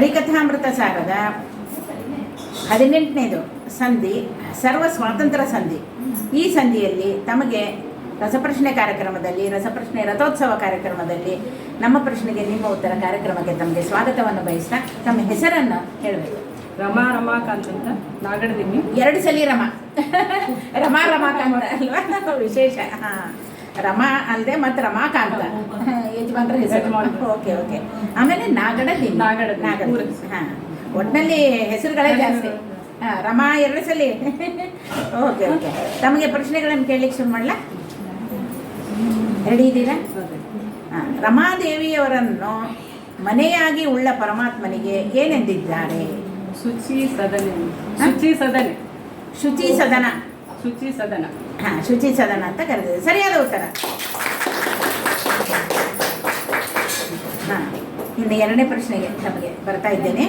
ಹರಿಕಥಾಮೃತ ಸಾರದ ಹದಿನೆಂಟನೇದು ಸಂಧಿ ಸರ್ವ ಸ್ವಾತಂತ್ರ್ಯ ಸಂಧಿ. ಈ ಸಂಧಿಯಲ್ಲಿ ತಮಗೆ ರಸಪ್ರಶ್ನೆ ಕಾರ್ಯಕ್ರಮದಲ್ಲಿ ರಸಪ್ರಶ್ನೆ ರಥೋತ್ಸವ ಕಾರ್ಯಕ್ರಮದಲ್ಲಿ ನಮ್ಮ ಪ್ರಶ್ನೆಗೆ ನಿಮ್ಮ ಉತ್ತರ ಕಾರ್ಯಕ್ರಮಕ್ಕೆ ತಮಗೆ ಸ್ವಾಗತವನ್ನು ಬಯಸ್ತಾ ತಮ್ಮ ಹೆಸರನ್ನು ಹೇಳಬೇಕು. ರಮಾ ರಮಾಕಾಂತ್ ಅಂತ ನಾಗಡದಿಮ್ಮಿ. ಎರಡು ಸಲ ರಮ. ರಮಾ ರಮಾಕಾಂತ ಅಲ್ವಾ? ವಿಶೇಷ. ಹಾ. ರಮಾ ಅಲ್ಲದೆ ಮತ್ತೆ ರಮಾಕಾಂತ. ಯಜಮಾನ್ರ ಹೆಸರು. Okay okay. ಆಮೇಲೆ ನಾಗಡಲ್ಲಿ ನಾಗಡ. ನಾಗಡ ಹಾಂ ಹಾ. ಒಟ್ಟಿನಲ್ಲಿ ಹೆಸರುಗಳೇ ಜಾಸ್ತಿ. ಹಾಂ ರಮಾ ಎರಡು ಸಲ. Okay okay. ತಮಗೆ ಪ್ರಶ್ನೆಗಳನ್ನು ಕೇಳಲಿಕ್ಕೆ ಶುರು ಮಾಡಲ? ರೆಡಿ ಇದ್ದೀರಾ? ಹಾಂ ರಮಾದೇವಿಯವರನ್ನು ಮನೆಯಾಗಿ ಉಳ್ಳ ಪರಮಾತ್ಮನಿಗೆ ಏನೆಂದಿದ್ದಾರೆ? ಶುಚಿ ಸದನೆ. ಶುಚಿ ಸದನೆ. ಶುಚಿ ಸದನ. ಶುಚಿ ಸದನ. ಹಾಂ ಶುಚಿ ಸದನ ಅಂತ ಕರೆದಿದೆ ಸರಿಯಾದ ಉತ್ತರ. ಹಾ ಇನ್ನು ಎರಡನೇ ಪ್ರಶ್ನೆಗೆ ನಮಗೆ ಬರ್ತಾ ಇದ್ದೇನೆ.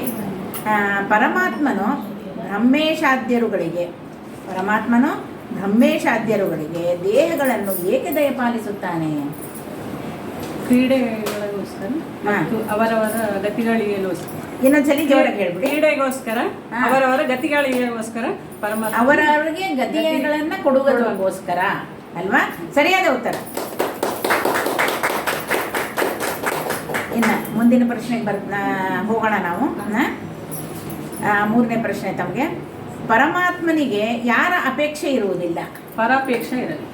ಪರಮಾತ್ಮನು ಬ್ರಹ್ಮೇಶಾದ್ಯರುಗಳಿಗೆ ಪರಮಾತ್ಮನು ಬ್ರಹ್ಮೇಶಾದ್ಯರುಗಳಿಗೆ ದೇಹಗಳನ್ನು ಏಕೆ ದಯಪಾಲಿಸುತ್ತಾನೆ? ಕ್ರೀಡೆಗಳಿಗೋಸ್ಕರ ಮತ್ತು ಅವರವರ ಗತಿಗಳಿಗೋಸ್ಕರ ಇನ್ನೊಂದ್ಸಲಿ ಜೋರಾಗಿ ಹೇಳ್ಬಿಡಿ. ಕ್ರೀಡೆಗೋಸ್ಕರ. ಅವರವರ ಗತಿಗಳಿಗೋಸ್ಕರ ಪರಮಾತ್ಮ ಅವರವರಿಗೆ ಗತಿಗಳನ್ನ ಕೊಡುವುದಕ್ಕೋಸ್ಕರ. ಅಲ್ವಾ? ಸರಿಯಾದ ಉತ್ತರ. ಇನ್ನು ಮುಂದಿನ ಪ್ರಶ್ನೆಗೆ ಬರ್ ಹೋಗೋಣ ನಾವು. ಮೂರನೇ ಪ್ರಶ್ನೆ ತಮಗೆ. ಪರಮಾತ್ಮನಿಗೆ ಯಾರ ಅಪೇಕ್ಷೆ ಇರುವುದಿಲ್ಲ? ಪರಾಪೇಕ್ಷೆ ಇರಲಿ.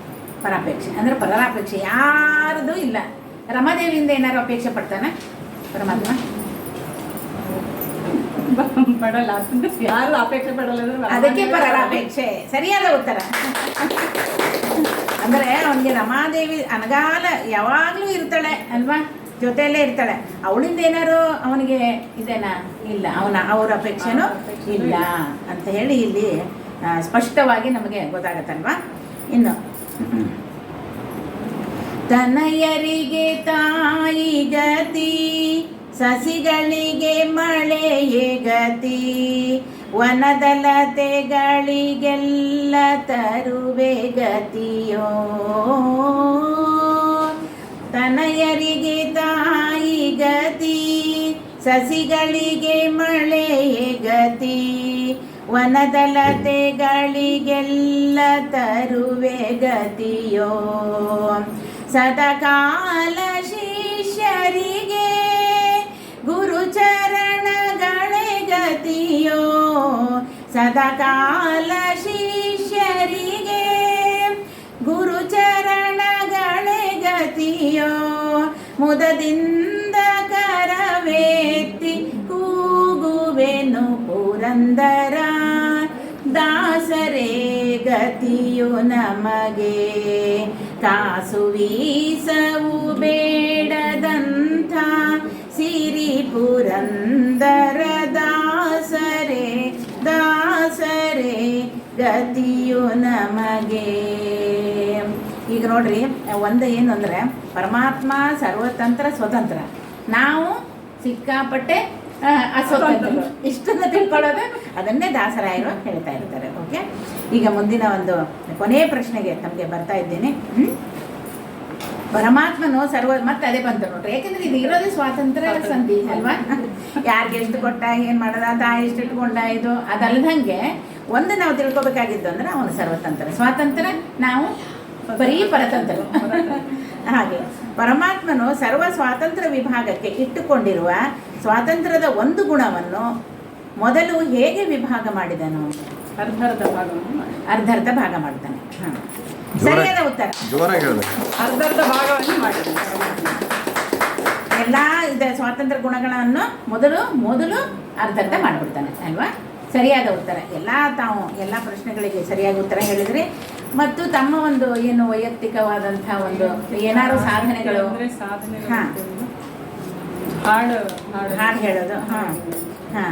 ಪರಾಪೇಕ್ಷೆ. ಅಂದ್ರೆ ಪರಾಪೇಕ್ಷೆ ಯಾರದು ಇಲ್ಲ. ರಮಾದೇವಿಯಿಂದ ಏನಾರು ಅಪೇಕ್ಷೆ ಪಡ್ತಾನೆ? ಪರಮಾತ್ಮ? ಪಡಲ್ಲ. ಯಾರು ಅಪೇಕ್ಷೆ ಪಡಲ್ಲ ಅದಕ್ಕೆ ಅದಕ್ಕೆ ಪರಾಪೇಕ್ಷೆ. ಸರಿಯಾದ ಉತ್ತರ. ಅಂದರೆ ಅವನಿಗೆ ರಮಾದೇವಿ ಅನಗಾಲ ಯಾವಾಗಲೂ ಇರ್ತಾಳೆ ಅಲ್ವಾ? ಜೊತೆಯಲ್ಲೇ ಇರ್ತಾಳೆ. ಅವಳಿಂದ ಏನಾರು ಅವನಿಗೆ ಇದೇನಾ? ಇಲ್ಲ. ಅವನ, ಅವ್ರ ಅಪೇಕ್ಷೆನೂ ಇಲ್ಲ ಅಂತ ಹೇಳಿ ಇಲ್ಲಿ ಸ್ಪಷ್ಟವಾಗಿ ನಮಗೆ ಗೊತ್ತಾಗತ್ತಲ್ವಾ? ಇನ್ನು. ತನಯರಿಗೆ ತಾಯಿ ಗತಿ, ಸಸಿಗಳಿಗೆ ಮಳೆಯೇ ಗತಿ ವನದಲತೆಗಳಿಗೆಲ್ಲ ತರುವೆ ಗತಿಯೋ. ತನಯರಿಗೆ ಸಸಿಗಳಿಗೆ ಮಳೆ ಗತಿ ವನದಲತೆಗಳಿಗೆಲ್ಲ ತರುವೆ ಗತಿಯೋ. ಸದಕಾಲ ಶಿಷ್ಯರಿಗೆ ಗುರುಚರಣಗಳೇ ಗತಿಯೋ. ಸದಕಾಲ ಶಿಷ್ಯರಿಗೆ ಗುರುಚರಣಗಳೇ ಗತಿಯೋ. ಮುದದಿಂದ ಕರವೇತ್ತಿ ಕೂಗುವೆನು ಪುರಂದರ. ದಾಸರೇ, ಗತಿಯು ನಮಗೆ. ಕಾಸು ವೀಸವು ಬೇಡದಂಥ ಸಿರಿ ಪುರಂದರ. ದಾಸರೇ ದಾಸರೇ, ಗತಿಯು ನಮಗೆ. ಈಗ ನೋಡ್ರಿ, ಒಂದು ಏನು ಪರಮಾತ್ಮ ಸರ್ವತಂತ್ರ, ಸ್ವತಂತ್ರ. ನಾವು ಸಿಕ್ಕಾಪಟ್ಟೆ ಅಸ್ವತಂತ್ರ ಇಷ್ಟನ್ನು ತಿಳ್ಕೊಳ್ಳೋದು ಅದನ್ನೇ ದಾಸರಾಯರು ಹೇಳ್ತಾ ಇರ್ತಾರೆ ಓಕೆ ಈಗ ಮುಂದಿನ ಒಂದು ಕೊನೆಯ ಪ್ರಶ್ನೆಗೆ ತಮಗೆ ಬರ್ತಾ ಇದ್ದೇನೆ. ಹ್ಮ್? ಪರಮಾತ್ಮನು ಸರ್ವ ಮತ್ತೆ ಅದೇ ಬಂತು ನೋಡ್ರಿ. ಯಾಕಂದ್ರೆ ಇದು ಇರೋದೇ ಸ್ವಾತಂತ್ರ್ಯ. ಸಂಧಿ ಅಲ್ವಾ? ಯಾರಿಗೆ ಎಷ್ಟು ಕೊಟ್ಟ ಏನ್ ಮಾಡದ ತಾಯಿ ಎಷ್ಟು ಇಟ್ಕೊಂಡ ಇದು ಅದಲ್ದಂಗೆ ಒಂದು ನಾವು ತಿಳ್ಕೊಬೇಕಾಗಿದ್ದು ಅಂದ್ರೆ ಅವನು ಸರ್ವತಂತ್ರ. ಸ್ವಾತಂತ್ರ್ಯ ನಾವು ಬರೀ ಪರತಂತ್ರ ಹಾಗೆ. ಪರಮಾತ್ಮನು ಸರ್ವ ಸ್ವಾತಂತ್ರ್ಯ ವಿಭಾಗಕ್ಕೆ ಇಟ್ಟುಕೊಂಡಿರುವ ಸ್ವಾತಂತ್ರ್ಯದ ಒಂದು ಗುಣವನ್ನು ಮೊದಲು ಹೇಗೆ ವಿಭಾಗ ಮಾಡಿದನು? ಅರ್ಧರ್ಧ ಭಾಗ ಅರ್ಧರ್ಧ ಭಾಗ ಮಾಡ್ತಾನೆ ಹ. ಸರಿಯಾದ ಉತ್ತರ. ಅರ್ಧರ್ಧ ಹೇಳ್ಬೇಕು ಅರ್ಧ ಅರ್ಧ ಭಾಗವನ್ನು ಮಾಡಿದ್ದಾನೆ ಪರಮಾತ್ಮ. ಎಲ್ಲ ಇದ ಸ್ವಾತಂತ್ರ್ಯ ಗುಣಗಳನ್ನು ಮೊದಲು ಮೊದಲು ಅರ್ಧರ್ಧ ಮಾಡಿಬಿಡ್ತಾನೆ ಅಲ್ವಾ? ಸರಿಯಾದ ಉತ್ತರ. ಎಲ್ಲ ತಾವು ಎಲ್ಲ ಪ್ರಶ್ನೆಗಳಿಗೆ ಸರಿಯಾದ ಉತ್ತರ ಹೇಳಿದ್ರೆ ಮತ್ತು ತಮ್ಮ ಒಂದು ಏನು ವೈಯಕ್ತಿಕವಾದಂತಹ ಒಂದು ಏನಾರು ಸಾಧನೆಗಳು? ಹಾ. ಹಾಡು ಹಾಡು. ಹಾಡು ಹೇಳೋದು ಹಾ. ಹಾ.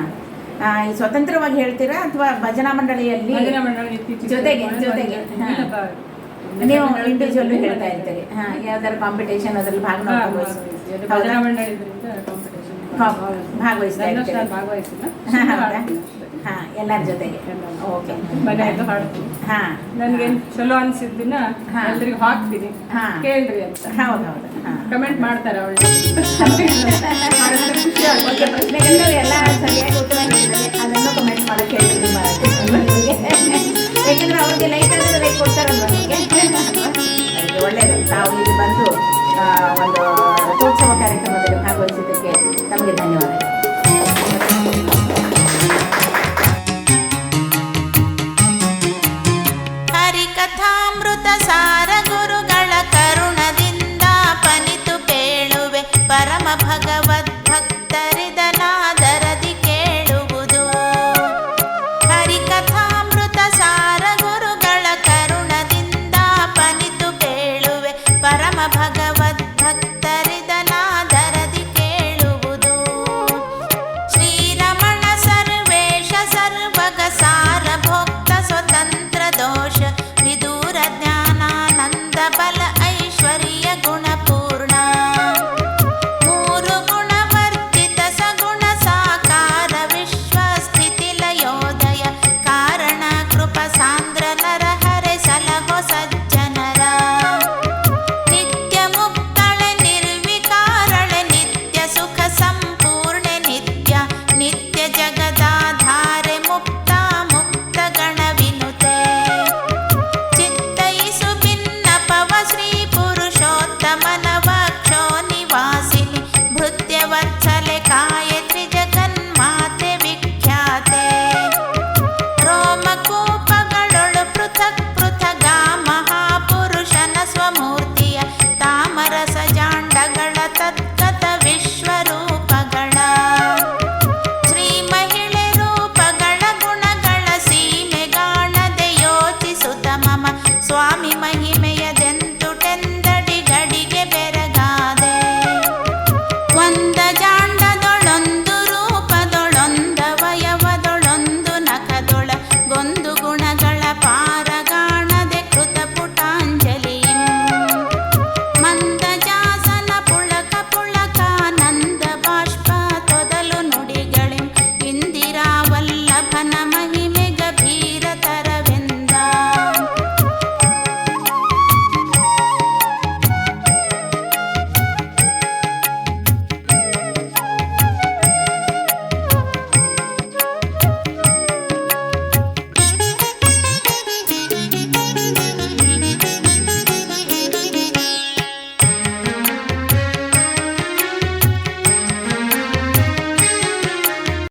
ಸ್ವತಂತ್ರವಾಗಿ ಹೇಳ್ತೀರಾ ಅಥವಾ ಭಜನಾ ಮಂಡಳಿಯಲ್ಲಿ ಜೊತೆಗೆ. ಜೊತೆಗೆ. ಹಾ. ನೀವು ಇಂಡಿವಿಜುವಲ್ ಹೇಳ್ತಾ ಇರ್ತೀರಿ. ಹಾಂ ಯಾವ್ದಾದ್ರು ಕಾಂಪಿಟೇಷನ್ ಅದ್ರಲ್ಲಿ ಭಾಗ ಭಾಗವಹಿಸ್ತಾ ಭಾಗವಹಿಸಿ ಹಾಂ ಎಲ್ಲರ ಜೊತೆಗೆ. ಓಕೆ. ಮನೆಯಿಂದ ಹಾಡ್ತೀನಿ ಹಾಂ. ನನಗೆ ಚಲೋ ಅನ್ಸಿದ ದಿನ ಹಾಕ್ತೀನಿ. ಕೇಳ್ರಿ ಅಂತ. ಹೌದು ಹೌದು. ಕಮೆಂಟ್ ಮಾಡ್ತಾರೆ ಅವಳು ಎಲ್ಲ ಸರಿಯಾಗಿ ಕಮೆಂಟ್ ಹೇಳ್ತೀನಿ ಲೈಕ್ ಲೈಕ್ ಒಳ್ಳೆಯದು ತಾವು ಬಂದು ಒಂದು ಉತ್ಸವ ಕಾರ್ಯಕ್ರಮದಲ್ಲಿ ಭಾಗವಹಿಸಿದ್ದಕ್ಕೆ ತಮಗೆ ಧನ್ಯವಾದಗಳು.